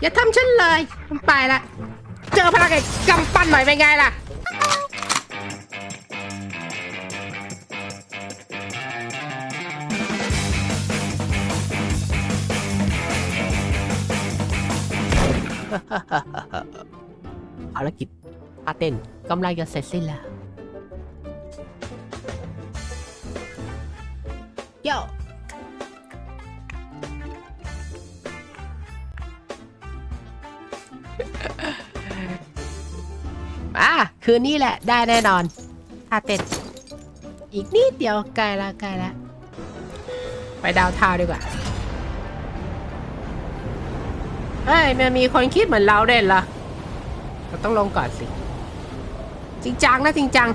อย่าทำฉันเลยฉันไปละ เจอพลังแห่งกำปั้นหน่อยเป็นไงล่ะภารกิจอาเต้นกำลังจะเสร็จสิ้นแล้ว คืนนี้แหละได้แน่นอนทาเต็ด อีกนิดเดียวใกล้ละใกล้ละ ไปดาวเทาวดีกว่าเฮ้ยมันมีคนคิดเหมือนเราเด่นเหรอเราต้องลงก่อนสิ จริงจังนะจริงจัง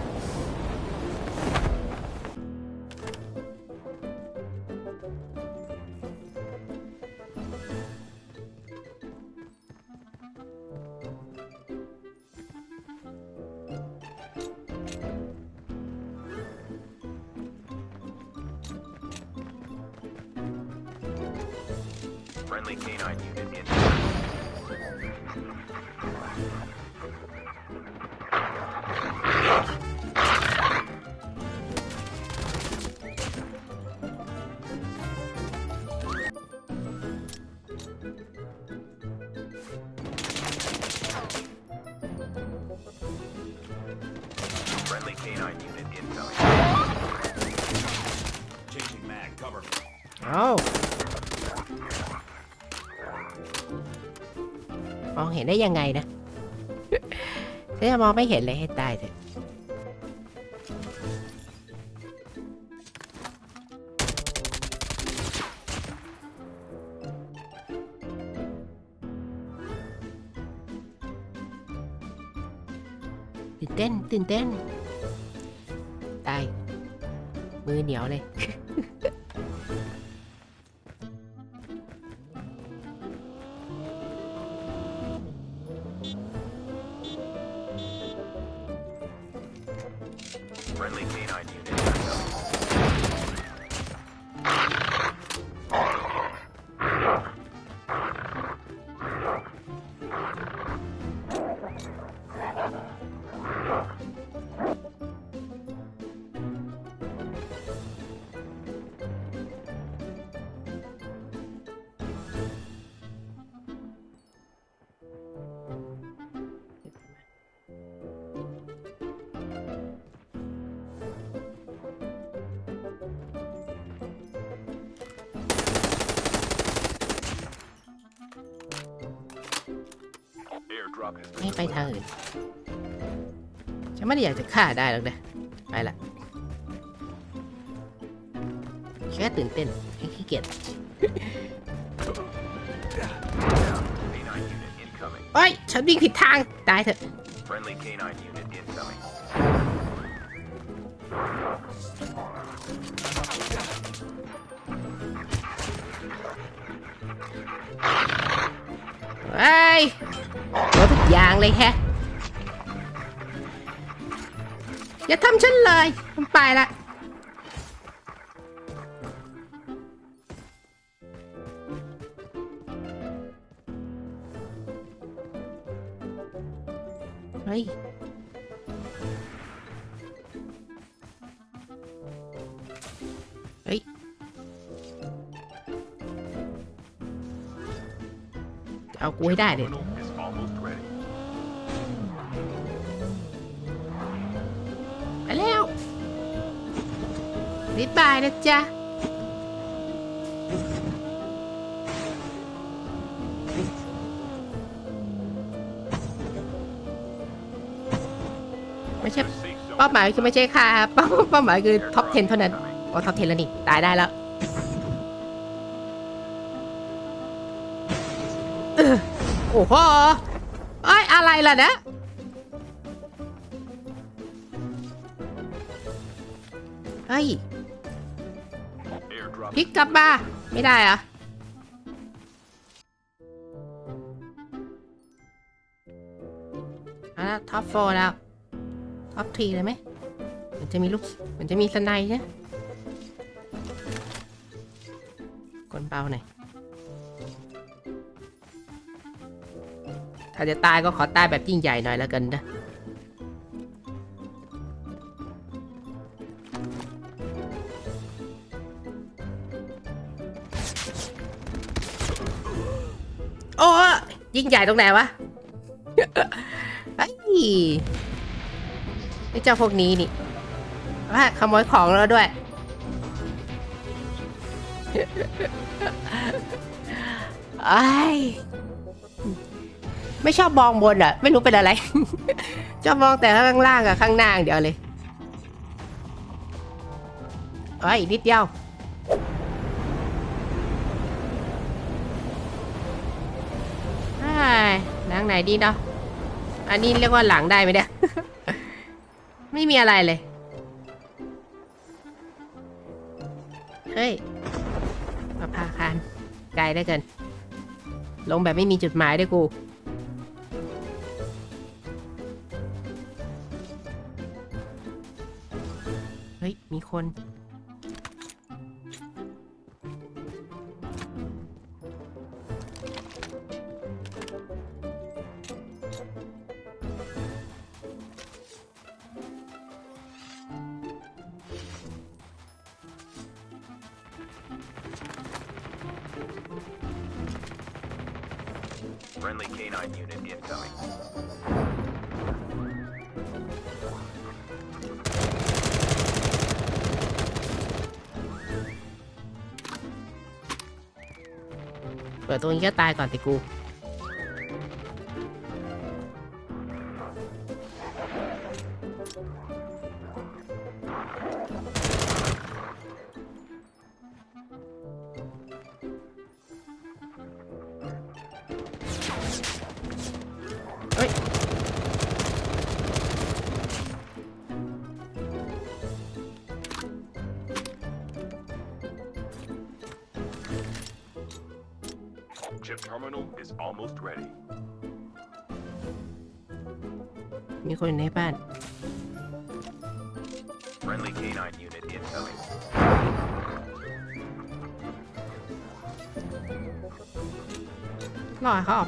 ามองเห็นได้ยังไงนะฉันจะมองไม่เห็นเลยให้ตายเถอะตื่นเต้นตื่นเต้น มือ ไม่ได้อยากจะฆ่าได้หรอกนะไปละแค่ตื่นเต้นแค่ขี้เกียจ canine unit incoming. เอ้ยฉันวิ่งผิดทาง ตายเถอะ Friendly canine unit incoming. เอ้ยโดนทุกอย่างเลยแฮะ อย่าทำฉันเลยฉันไปละเฮ้ยเฮ้ยเอากูให้ได้เลย บ๊ายบายนะจ๊ะ ไม่ใช่เป้าหมายคือไม่ใช่ค่ะเป้าเป้าหมายคือท็อป 10 เท่านั้นโอ้ท็อป 10 แล้วนี่ ตายได้แล้วโอ้โหเอ้ย อะไรล่ะนะเฮ้ย พลิกกลับมาไม่ได้อะเอาละท็อปโฟแล้วท็อปทีเลยไหมมันจะมีลูกมันจะมีสไนด์นะคนเบาหน่อยถ้าจะตายก็ขอตายแบบยิ่งใหญ่หน่อยแล้วกันนะ ยิ่งใหญ่ตรงไหนวะไอ้ไอ้เจ้าพวกนี้นี่ว่าขโมยของเราด้วย ไอ้ไม่ชอบมองบนอะ ไม่รู้เป็นอะไร ชอบมองแต่ข้างล่างกับข้างหน้าเดียวเลยเอ้นิดเดียว ไอ้ายหลังไหน ดีเนาะ อันนี้เรียกว่าหลังได้ไหมเนี่ย ไม่มีอะไรเลย เฮ้ยมาพาคานไกลได้เกิน ลงแบบไม่มีจุดหมายด้วยกูเฮ้ย มีคน เปิดตรงนี้ก็ตายก่อนติกู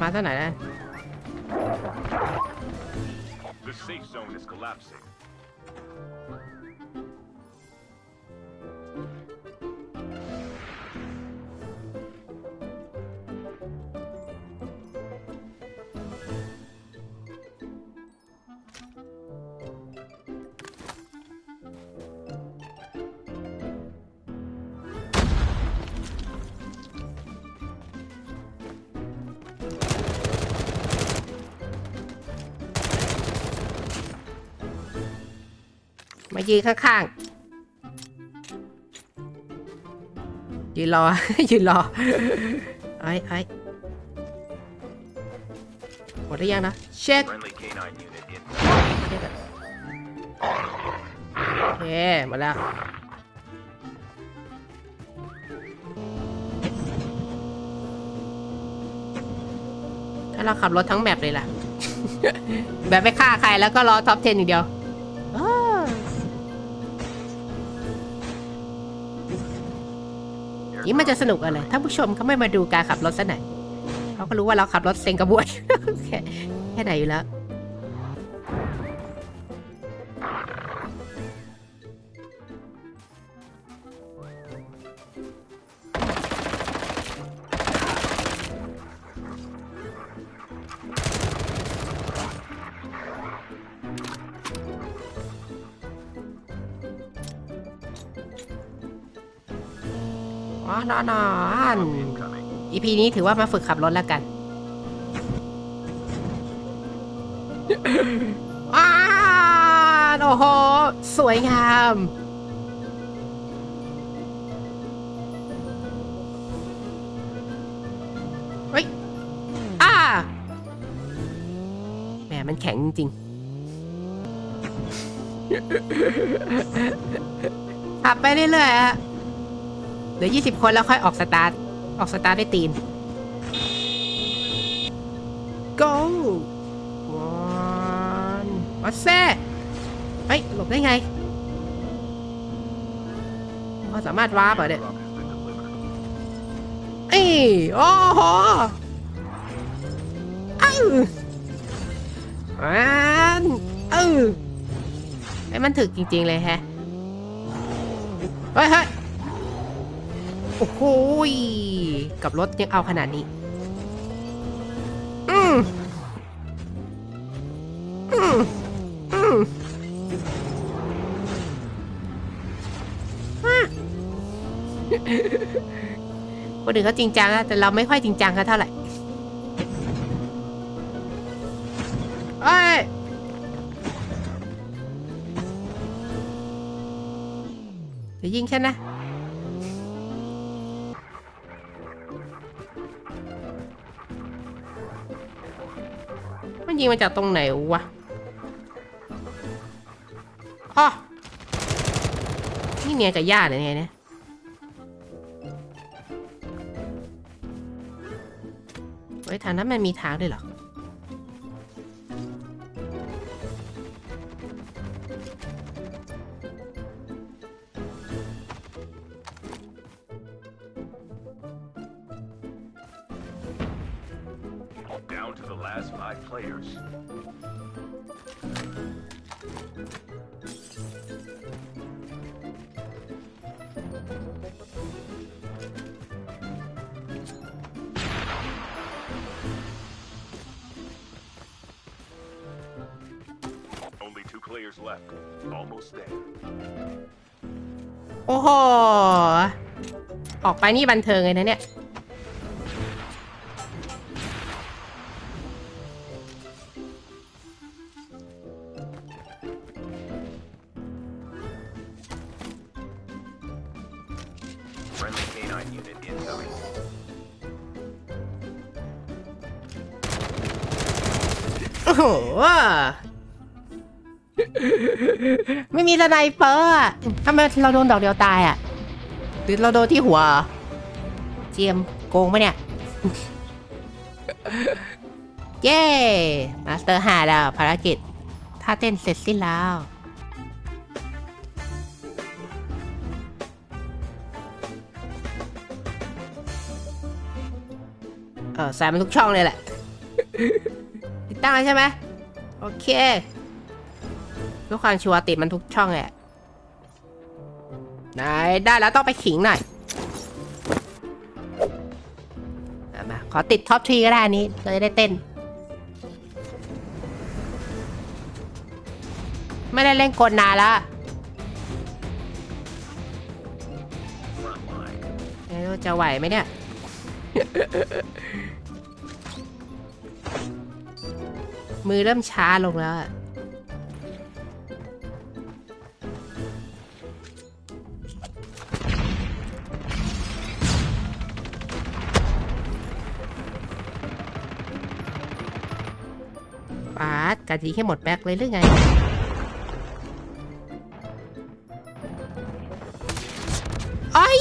รอให้เขาออกมาสักหน่อยนะ The safe zone is collapsing. ยืนข้างๆ ยืนรอ ยืนรอ ไอ้ไอ้หมดหรือยังนะ เช็ค Friendly canine unit incoming. เช็คอะโอเคหมดแล้วถ้าเราขับรถทั้งแมปเลยล่ะ แบบไม่ฆ่าใครแล้วก็รอท็อป 10 อย่างเดียว นี่มันจะสนุกอะไรถ้าผู้ชมเขาไม่มาดูการขับรถซะหน่อยเขาก็รู้ว่าเราขับรถเซ็งกระบวนแค่ไหนอยู่แล้ว นอนอน Incoming. อีพีนี้ถือว่ามาฝึกขับรถแล้วกันอ้าวโอ้โห สวยงาม เฮ้ย อ้าแหมมันแข็งจริงๆขับไปเรื่อยๆฮะเห ลือ 20 คนแล้วค่อยออกสตาร์ท ออกสตาร์ทด้วยตีน go วันวัดแซ่เฮ้ย หลบได้ไงเขาสามารถวาร์ปเหรอเนี่ยเอ้ยโอ้โหอ้าอันเออไอ้มันถึกจริง ๆ เลยแฮะ เฮ้ยเฮ้ย โอ้โหยกับรถยังเอาขนาดนี้ อืมอืมอืมคนอื่นเขาจริงจังนะแต่เราไม่ค่อยจริงจังกันเท่าไหร่เอ้ยเดี๋ยวยิงฉันนะ ยิงมาจากตรงไหนวะอ๋อนี่เนียกับย่าเหรอเนี่ยเนี่ย เฮ้ยทางนั้นมันมีทางด้วยเหรอ นี่บันเทิงเลยนะเนี่ย Friendly canine unit incoming. โอ้โห ไม่มีสไนเปอร์อะทำไมเราโดนดอกเดียวตายอะ หรือเราโดนที่หัวเหรอ เจียมโกงปะเนี่ย เย้มาสเตอร์หาแล้วภารกิจถ้าเต้นเสร็จสิ้นแล้ว เออใส่มันทุกช่องเลยแหละ ติดตั้งแล้วใช่ไหมโอเคเพื่อความชัวร์ติดมันทุกช่องแหละไหนได้แล้วต้องไปขิงหน่อย ขอติดท็อปทรีก็ได้อันนี้เราจะได้เต้น ไม่ได้เล่นกลนานแล้ว Frontline. ไม่รู้จะไหวไหมเนี่ย มือเริ่มช้าลงแล้วอะ กะทีแค่หมดแบ็คเลยหรือไง โอ้ย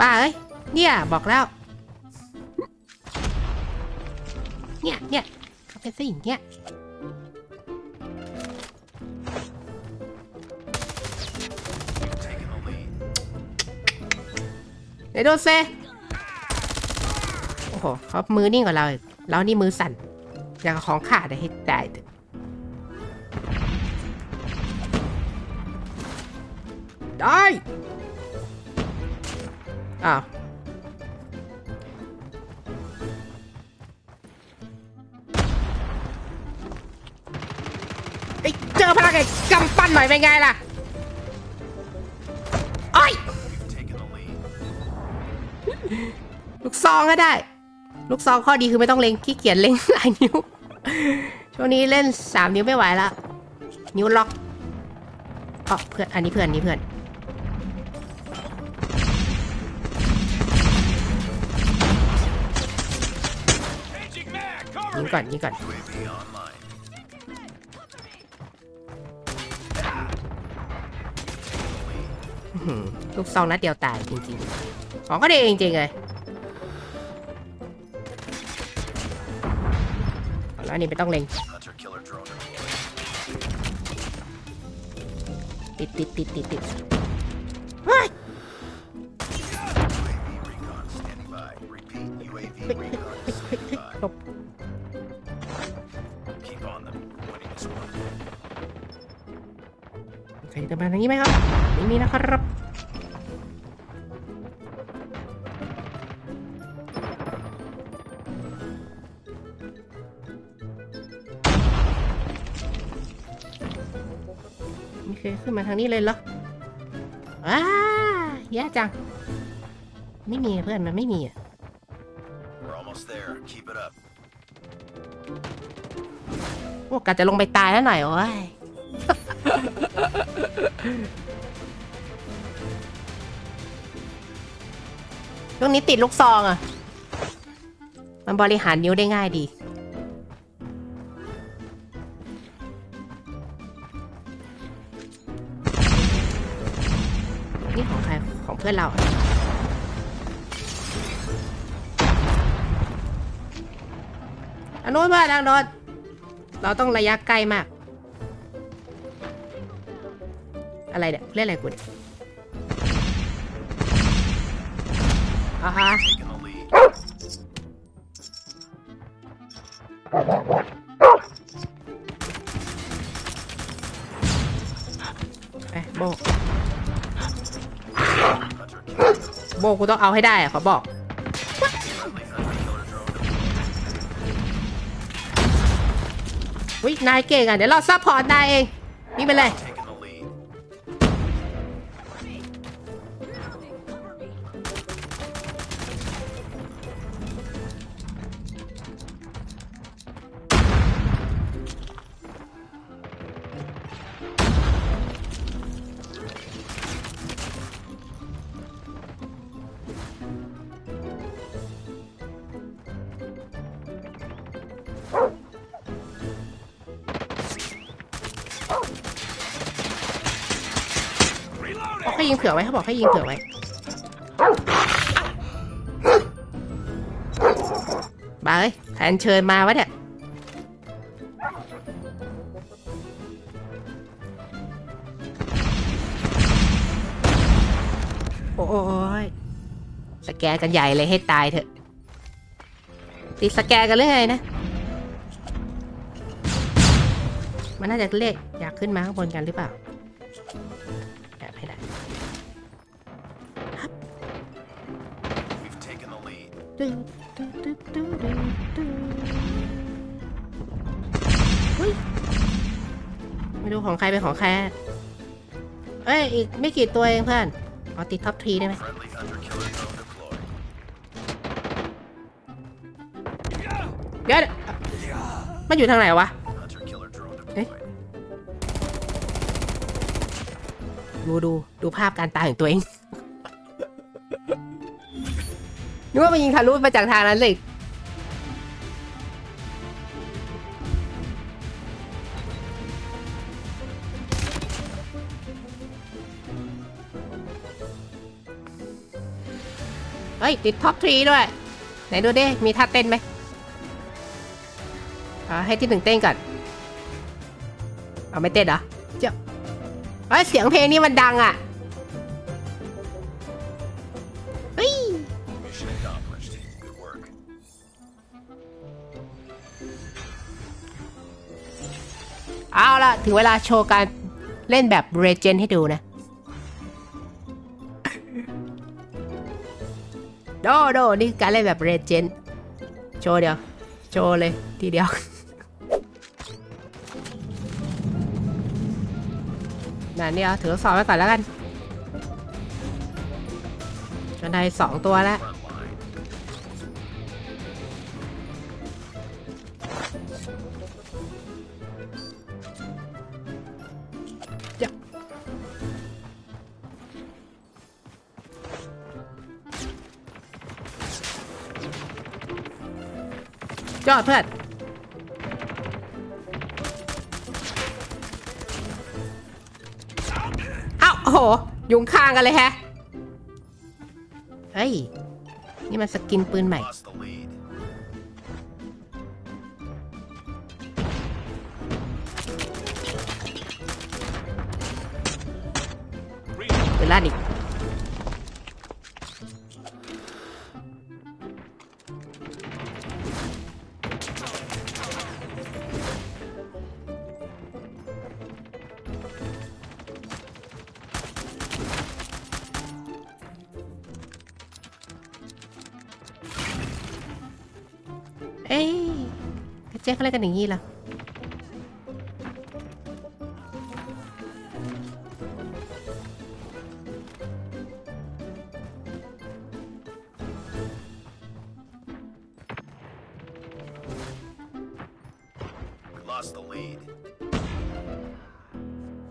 บ้าเอ้ย เนี่ย บอกแล้ว เนี่ยเนี่ยเขาเป็นสิ่งเงี้ย Taking the lead. เดโดนเซโอ้โหเขามือนิ่งกว่าเรา เรานี่มือสั่น อย่างกับของขาดได้ให้ได้เถอะได้ อ้าว ไอ้ยเจอพลังไอ้กำปั้นหน่อยเป็นไงล่ะไอ้ย Taking the lead. ลูกซองก็ได้ ลูกซองข้อดีคือไม่ต้องเล็งขี้เกียจเล็งหลายนิ้ว ช่วงนี้เล่นสามนิ้วไม่ไหวละ นิ้วล็อกอ๋อเพื่อน อันนี้เพื่อนอันนี้เพื่อน ยิงก่อนยิงก่อนลูกซองนัดเดียวตายจริงๆของก็ดีจริงๆเลย อันนี้ไม่ต้องเล็งติดติดติดติดติดหบใครจะมาทางนี้ไหมครับไม่มีนะครับ เคยขึ้นมาทางนี้เลยเหรออ้าแย่จัง ไม่มีอะเพื่อนมันไม่มีอะ We're almost there. Keep it up. โอ้กะจะลงไปตายแล้วหน่อยโอ้ยตรงนี้ติดลูกซองอะ มันบริหารนิ้วได้ง่ายดี องเพื่อนเรา อันนู้นเพื่อนทางโน้นเราต้องระยะใกล้มาก อะไรเนี่ยเล่นอะไรกูเนี่ยอ่าฮะ โบกูต้องเอาให้ได้ขอบอก วินายเก่งอะ เดี๋ยวเราซัพพอร์ตนายเองนี่ไปเลย ยิงเผื่อไว้เขาบอกให้ยิงเผื่อไว้บาเอ้ยแทนเชิญมาวะเนี่ย โอ้ยสแกนกันใหญ่เลยให้ตายเถอะ ติดสแกนกันเรื่อยนะ มันน่าจะเลขอยากขึ้นมาข้างบนกันหรือเปล่า ดตึ๊ดตึ๊ดตึ๊ดตึ๊ดตึ๊ดเฮ้ยไม่รู้ของใครเป็นของใครเอ้ย อีกไม่กี่ตัวเองเพื่อน เอาติดท็อปทรีได้ไหมเดี๋ยวมันอยู่ทางไหนวะ Hunter killer drone Eh? deployed. ดูดูดูภาพการตายของตัวเอง นึกว่ามันยิงทะลุมาจากทางนั้นเลยเฮ้ย ติดท็อปทรีด้วย ไหนดูดิมีท่าเต้นไหมอ่าให้ที่หนึ่งเต้นก่อน เอาไม่เต้นเหรอ เจ้าเฮ้ย เสียงเพลงนี้มันดังอะ ละถึงเวลาโชว์การเล่นแบบเรเจนให้ดูนะ โดโดนี่การเล่นแบบเรเจนโชว์เดียว โชว์เลยทีเดียวนั่นเดียวถือสอบไว้ก่อนแล้วกันจนได้สองตัวแล้ว ยอดเพื่อนเอ้าโอ้โหยุงข้างกันเลยแฮะ เฮ้ย นี่มันสกินปืนใหม่ เจ๊เขาเล่นกันอย่างนี้เหรอ We lost the lead.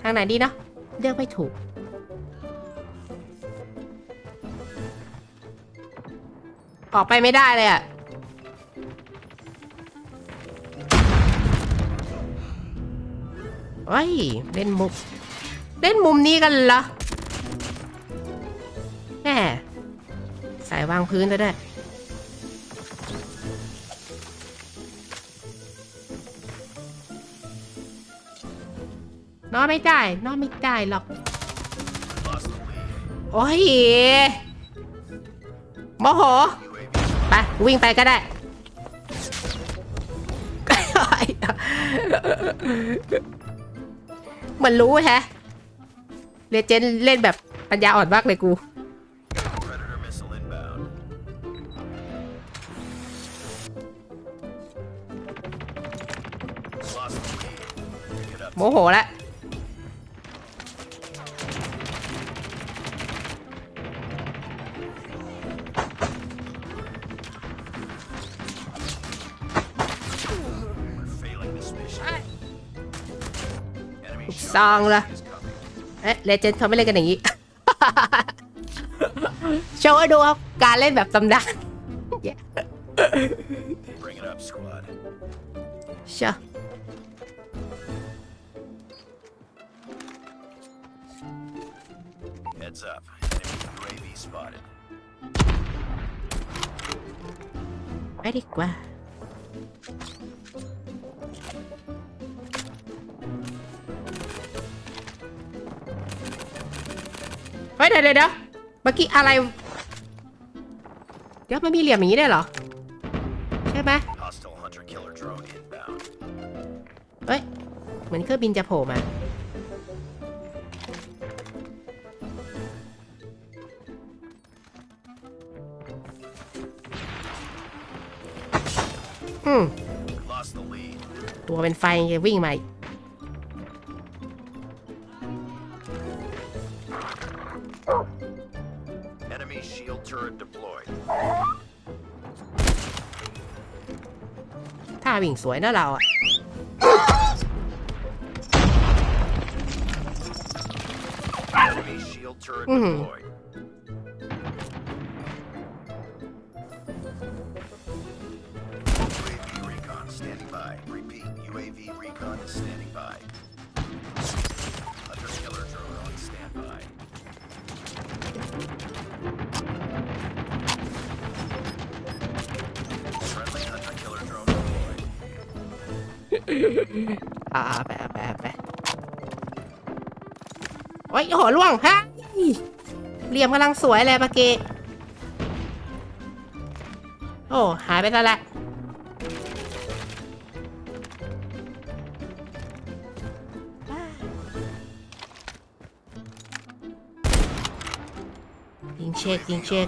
ทางไหนดีเนาะเลือกไม่ถูก ออกไปไม่ได้เลยอะ่ เฮ้ยเล่นมุมเล่นมุมนี้กันเหรอแหมใส่วางพื้นแล้วด้วยนอนไม่ได้นอนไม่ได้หรอก โอ้ยโมโห ไป วิ่งไปก็ได้ เหมือนรู้แฮะเรเจนเล่นแบบปัญญาอ่อนมากเลยกู Predator missile inbound. Lost the lead. Pick it up. โมโหแล้ว Enemy ลูก shot ซองละ is coming. เอ๊ะเรเจนเขาไม่เล่นกันอย่างนี้ โชว์ให้ดูครับการเล่นแบบตำนาน Bring it up, squad. เชียว Heads up. Enemy UAV spotted. ไปดีกว่า ฮ้ยเดี๋ยวเดี๋ยวเดี๋ยวเมื่อกี้อะไร เดี๋ยวมันมีเหลี่ยมอย่างนี้ได้วยเหรอ ใช่ไหม Hostile hunter killer drone inbound. เฮ้ย เหมือนเครื่องบินจะโผล่มา อืม Lost the lead. ตัวเป็นไฟจะวิ่งมาอีก วิ่งสวยนะเราอะ โอ้ยโอ้โหล่วงฮะเหลี่ยมกำลังสวยเลยปะเกโอ้หายไปซะละยิงเช็คยิงเช็ค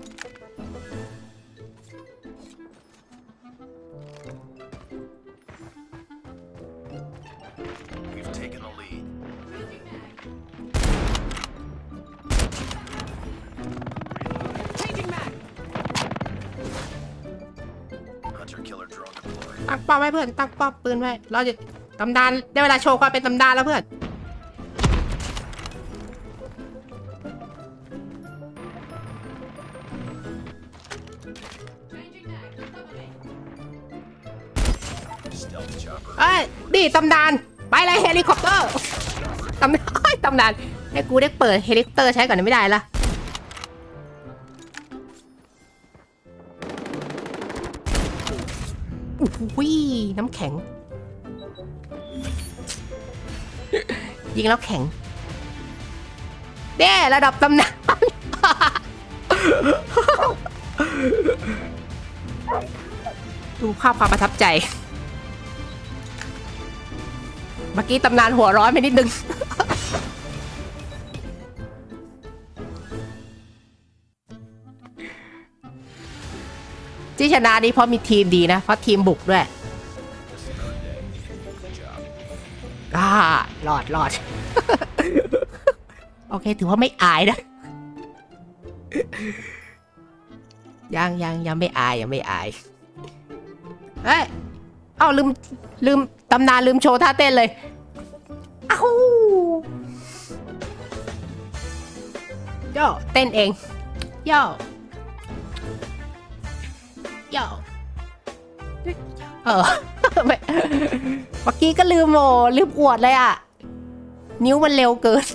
ตั้งป้อมไว้เพื่อน ตั้งป้อมปืนไว้ เราจะตำนานได้เวลาโชว์ความเป็นตำนานแล้วเพื่อน เอ้ยนี่ตำนาน ไปเลยเฮลิคอปเตอร์ Chopper ตำนานตำนานให้กูได้เปิดเฮลิคอปเตอร์ใช้ก่อนไม่ได้ละ อ้โหน้ำแข็ง ยิงแล้วแข็งเด้ระดับตำนานดูภาพความประทับใจ เมื่อกี้ตำนานหัวร้อนไปนิดนึง ที่ชนะนี่เพราะมีทีมดีนะ เพราะทีมบุกด้วยอ่ารอดรอด โอเค ถือว่าไม่อายนะ ยังยังยังไม่อาย ยังไม่อาย เฮ้ย เอ้าลืม ลืมตำนานลืมโชว์ท่าเต้นเลย อ้าวโย่เต้นเอง โย่ โย่เออเมื่อกี้ก็ลืมโอลืมอวดเลยอะ นิ้วมันเร็วเกิน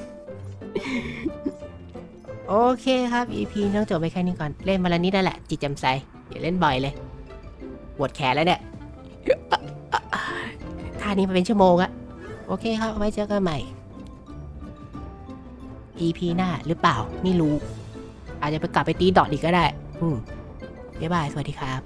โอเคครับ EP ต้องจบไปแค่นี้ก่อน เล่นมาแล้วนี้นั่นแหละ จิตแจำใสอย่าเล่นบ่อยเลยปวดแขนแล้วเนี่ยท่านี้มาเป็นชั่วโมงอะโอเคครับ ไว้เจอกันใหม่ EP หน้าหรือเปล่า ไม่รู้ อาจจะไปกลับไปตีดอทอีกก็ได้ อืม บ๊ายบาย สวัสดีครับ